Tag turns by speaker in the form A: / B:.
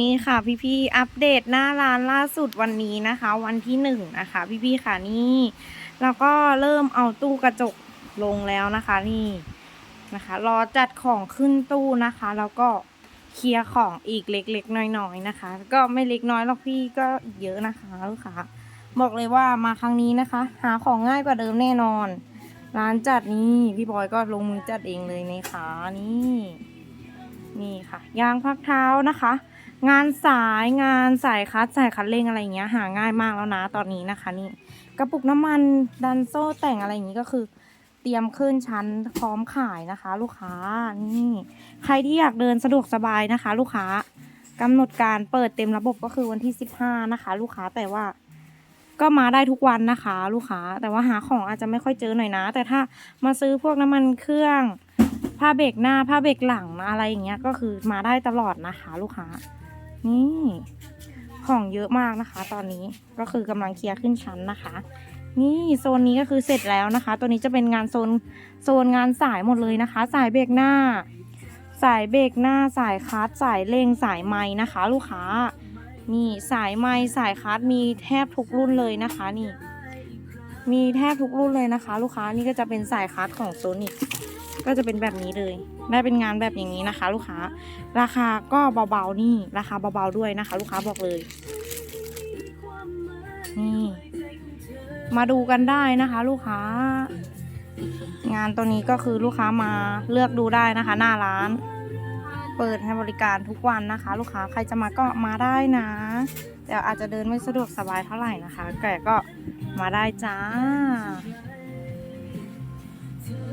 A: นี่ค่ะพี่ๆอัปเดตหน้าร้านล่าสุดวันนี้นะคะ วันที่หนึ่งนะคะ พี่ๆค่ะนี่แล้วก็เริ่มเอาตู้กระจกลงแล้วนะคะนี่นะคะรอจัดของขึ้นตู้นะคะ แล้วก็เคลียร์ของอีกเล็กๆน้อยๆนะคะ ก็ไม่เล็กน้อยหรอกพี่ก็อีกเยอะนะคะลูกค้าบอกเลยว่ามาครั้งนี้นะคะ หาของง่ายกว่าเดิมแน่นอน ร้านจัดนี่พี่บอยก็ลงมือจัดเองเลยนะคะนี่ นี่ค่ะ ยางพักเท้านะคะ งานสายงานสายคัดสายคัดเร่งอะไรอย่างเงี้ยหาง่ายมากแล้วนะตอนนี้นะคะนี่กระปุกน้ำมันดันโซ่แต่งอะไรอย่างงี้ก็คือ เตรียมขึ้นชั้นพร้อมขายนะคะ ลูกค้านี่ ใครที่อยากเดินสะดวกสบายนะคะ ลูกค้ากำหนดการเปิดเต็มระบบก็คือวันที่สิบห้านะคะ ลูกค้าแต่ว่าก็มาได้ทุกวันนะคะ ลูกค้า แต่ว่าหาของอาจจะไม่ค่อยเจอหน่อยนะ แต่ถ้ามาซื้อพวกน้ำมันเครื่องผ้าเบรกหน้าผ้าเบรกหลังอะไรอย่างเงี้ยก็คือมาได้ตลอดนะคะ ลูกค้า นี่ ของเยอะมากนะคะ ตอนนี้ก็คือกำลังเคลียร์ขึ้นชั้นนะคะ นี่โซนนี้ก็คือเสร็จแล้วนะคะ ตัวนี้จะเป็นงานโซนโซนงานสายหมดเลยนะคะ สายเบรกหน้า สายเบรกหน้า สายคัสสายเร่งสายไม้นะคะ ลูกค้า นี่สายไม้สายคัสมีแทบทุกรุ่นเลยนะคะนี่มีแทบทุกรุ่นเลยนะคะ ลูกค้านี่ก็จะเป็นสายคัสของโซนิก ก็จะเป็นแบบนี้เลย ได้เป็นงานแบบอย่างนี้นะคะ ลูกค้า ราคาก็เบาๆนี่ราคาเบาๆด้วยนะคะ ลูกค้าบอกเลยนี่มาดูกันได้นะคะ ลูกค้า งานตัวนี้ก็คือลูกค้ามาเลือกดูได้นะคะ หน้าร้าน เปิดให้บริการทุกวันนะคะ ลูกค้าใครจะมาก็มาได้นะแต่อาจจะเดินไม่สะดวกสบายเท่าไหร่นะคะแต่ก็มาได้จ้า